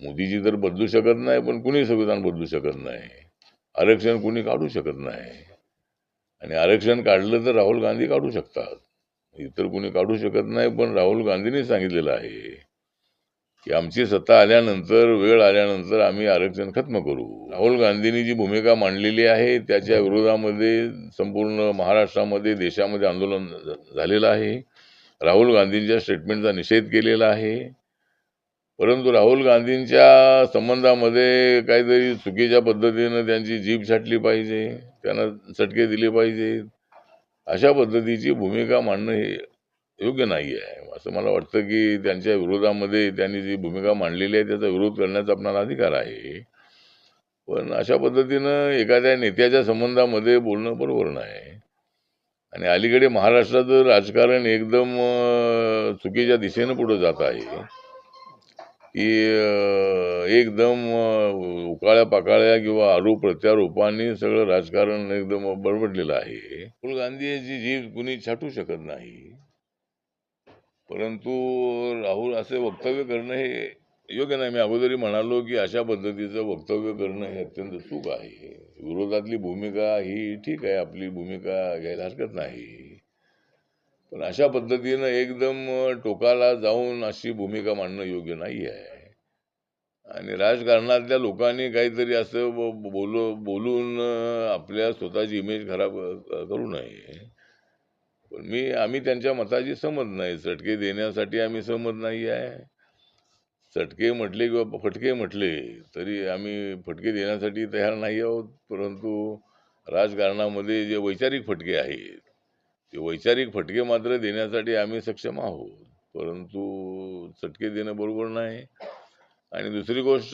मोदीजी तर बदलू शकत नाही पण कुणी संविधान बदलू शकत नाही? आरक्षण कुणी काढू शकत नाही? आणि आरक्षण काढलं तर राहुल गांधी काढू शकतात. इतर कुणी काढू शकत नाही पण राहुल गांधींनी सांगितलेलं आहे की आमची सत्ता आल्यानंतर वेळ आल्यानंतर आम्ही आरक्षण खत्म करू. राहुल गांधींनी जी भूमिका मांडलेली आहे त्याच्या विरोधामध्ये संपूर्ण महाराष्ट्रामध्ये देशामध्ये आंदोलन झालेलं आहे. राहुल गांधींच्या स्टेटमेंटचा निषेध केलेला आहे. परंतु राहुल गांधींच्या संबंधामध्ये काहीतरी चुकीच्या पद्धतीनं त्यांची जीभ छाटली पाहिजे त्यांना चटके दिले पाहिजे अशा पद्धतीची भूमिका मांडणं हे योग्य नाही आहे. असं मला वाटतं की त्यांच्या विरोधामध्ये त्यांनी जी भूमिका मांडलेली आहे त्याचा विरोध करण्याचा आपणाला अधिकार आहे. पण अशा पद्धतीनं एखाद्या नेत्याच्या संबंधामध्ये बोलणं बरोबर नाही. आणि अलीकडे महाराष्ट्राचं राजकारण एकदम चुकीच्या दिशेनं पुढे जात आहे. की एकदम उकाळ्या पाकाळ्या किंवा आरोप प्रत्यारोपांनी सगळं राजकारण एकदम बडबडलेलं आहे. राहुल गांधीची जीभ कुणी छाटू शकत नाही परंतु राहुल असे वक्तव्य करणं हे योग्य नाही. मी अगोदरी म्हणालो की अशा पद्धतीचं वक्तव्य करणं हे अत्यंत चूक आहे. विरोधातली भूमिका ही ठीक आहे आपली भूमिका घ्यायला हरकत नाही. पण अशा पद्धतीनं एकदम टोकाला जाऊन अशी भूमिका मांडणं योग्य नाही आहे आणि राजकारणातल्या लोकांनी काहीतरी असं बोल बोलून आपल्या स्वतःची इमेज खराब करू नये. पण मी आम्ही त्यांच्या मताची सहमत नाही. चटके देण्यासाठी आम्ही सहमत नाही आहे. चटके म्हटले किंवा फटके म्हटले तरी आम्ही फटके देण्यासाठी तयार नाही आहोत. परंतु राजकारणामध्ये जे वैचारिक फटके आहेत ते वैचारिक फटके मात्र देण्यासाठी आम्ही सक्षम आहोत. परंतु चटके देणं बरोबर नाही. आणि दुसरी गोष्ट